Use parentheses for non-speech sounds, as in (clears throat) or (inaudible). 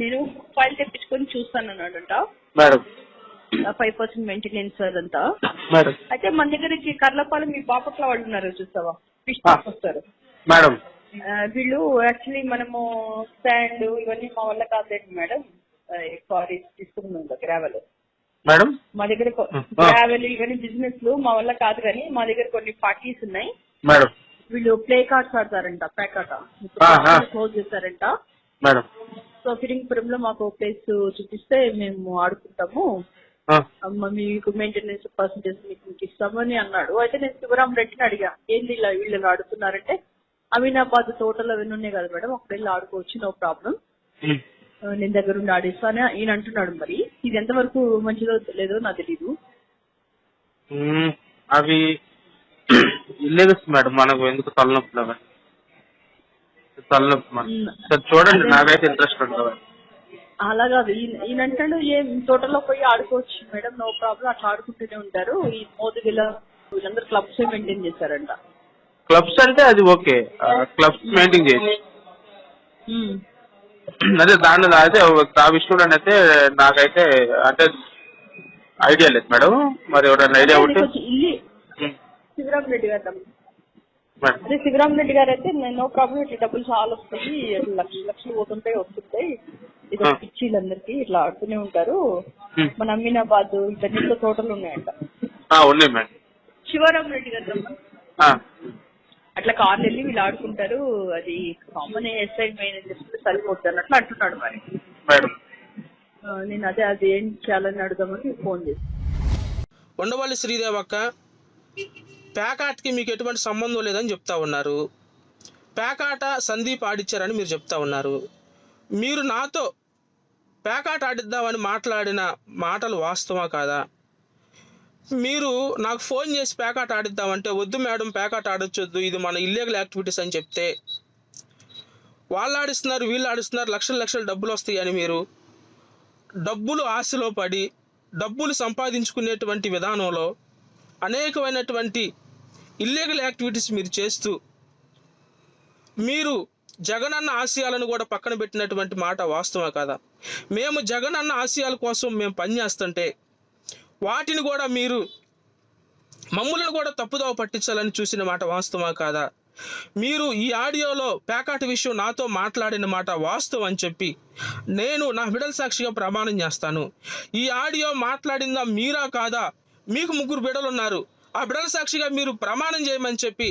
నేను ఫైల్ తెప్పించుకొని చూస్తాను అన్నాడంట. మేడం. ఫైవ్ పర్సెంట్ మెయింటెనెన్స్ అదంతా అయితే మన దగ్గరికి కర్లపాలెం మీ బాపట్ల వాళ్ళు ఉన్నారు చూస్తావా ఫిష్. వస్తారు మేడం. వీళ్ళు యాక్చువల్లీ మనము స్టాండ్ ఇవన్నీ మా వల్ల కాదండి మేడం. సారీ తీసుకున్నాం గ్రావెల్ మేడం. మా దగ్గర. గ్రావెల్ ఇవన్నీ బిజినెస్లు మా వల్ల కాదు కానీ మా దగ్గర కొన్ని పార్టీస్ ఉన్నాయి. మేడం. వీళ్ళు ప్లే కార్డ్స్ ఆడతారంట ప్యాకాట. క్లోజ్ చేస్తారంట మేడం. సో ఫిరింగ్పురంలో మాకు ప్లేస్ చూపిస్తే మేము ఆడుకుంటాము. అమ్మ మీకు మెయింటెనెన్స్ పర్సంటేజ్ మీకు మీకు ఇస్తామని అన్నాడు. అయితే నేను శివరాం రెడ్డిని అడిగా ఏంది ఇలా వీళ్ళు ఆడుతున్నారంటే? అమీనాబాద్ తోటలు అవన్నీ ఉన్నాయి కదా మేడం అక్కడ వెళ్ళి ఆడుకోవచ్చు నో ప్రాబ్లం. నేను దగ్గర ఉండి ఆడిస్తాను ఈయన అంటున్నాడు మరి. ఇది ఎంతవరకు మంచిదో లేదో నాకు తెలీదు. అవి (clears throat) ఇల్లీగల్స్ మేడం మనకు ఎందుకు తలనొప్పులు తలనొప్పి. సరే చూడండి. నాకైతే ఇంట్రెస్ట్ ఉండదు అలా కాదు ఈయన ఈయన అంటాడు ఏం తోటలో పోయి ఆడుకోవచ్చు మేడం నో ప్రాబ్లం అట్లా ఆడుకుంటూనే ఉంటారు. ఈ మోదుగిల వీళ్ళందరూ క్లబ్స్ మెయింటైన్ చేశారంట. క్లబ్స్ అంటే అది ఓకే. క్లబ్స్ మెయింటైన్ ఉమ్. అదే దాని అదే ఆ విషయంలో అయితే నాకైతే అంటే ఐడియా లేదు మేడం. మరి ఎవరైనా ఐడియా ఉంటే కొంచెం ఇల్లి ఉమ్, శివరాం రెడ్డి గారు అదే శివరాం రెడ్డి గారు అయితే నో ప్రాబ్లం ఇట్లా డబ్బులు చాలా వస్తాయి ఇట్లా లక్షలు లక్షలు పోతుంటాయి వస్తుంటాయి. ఇది. పిచ్చిలందరికీ ఇట్లా ఆడుతూనే ఉంటారు. మన అమీనాబాద్ ఇట్లా తోటలు ఉన్నాయంట. ఆ, ఉన్నాయి మేడం శివరాం రెడ్డి గారు అట్లా కార్లు వెళ్ళి వీళ్ళు ఆడుకుంటారు. అది కామన్ ఎస్ఐ మెయిన్ అని చెప్పి సరిపోతుంది అన్నట్లు అంటున్నాడు మరి. నేను అదే అది ఏం చేయాలని అడుగుదామని ఫోన్ చేసి ఉండవల్లి శ్రీదేవక్క. పేకాటకి మీకు ఎటువంటి సంబంధం లేదని చెప్తా ఉన్నారు. పేకాట సందీప్ ఆడిచ్చారని మీరు చెప్తా ఉన్నారు. మీరు నాతో పేకాట ఆడిద్దామని మాట్లాడిన మాటలు వాస్తవా కాదా? మీరు నాకు ఫోన్ చేసి పేకాట ఆడిద్దామంటే వద్దు మేడం పేకాట ఆడొచ్చొద్దు ఇది మన ఇల్లీగల్ యాక్టివిటీస్ అని చెప్తే. వాళ్ళు ఆడిస్తున్నారు వీళ్ళు ఆడిస్తున్నారు లక్షల లక్షల డబ్బులు వస్తాయి అని మీరు. డబ్బులు ఆశలో పడి డబ్బులు సంపాదించుకునేటువంటి విధానంలో అనేకమైనటువంటి ఇల్లీగల్ యాక్టివిటీస్ మీరు చేస్తూ మీరు జగనన్న ఆశయాలను కూడా పక్కన పెట్టినటువంటి మాట వాస్తవా కాదా? మేము జగనన్న ఆశయాల కోసం మేము పనిచేస్తుంటే వాటిని కూడా మీరు మమ్ములను కూడా తప్పుదోవ పట్టించాలని చూసిన మాట వాస్తవా కాదా? మీరు ఈ ఆడియోలో పేకాట విషయం నాతో మాట్లాడిన మాట వాస్తవం అని చెప్పి నేను నా బిడల సాక్షిగా ప్రమాణం చేస్తాను. ఈ ఆడియో మాట్లాడిందా మీరా కాదా? మీకు ముగ్గురు బిడలు ఉన్నారు ఆ బిడల సాక్షిగా మీరు ప్రమాణం చేయమని చెప్పి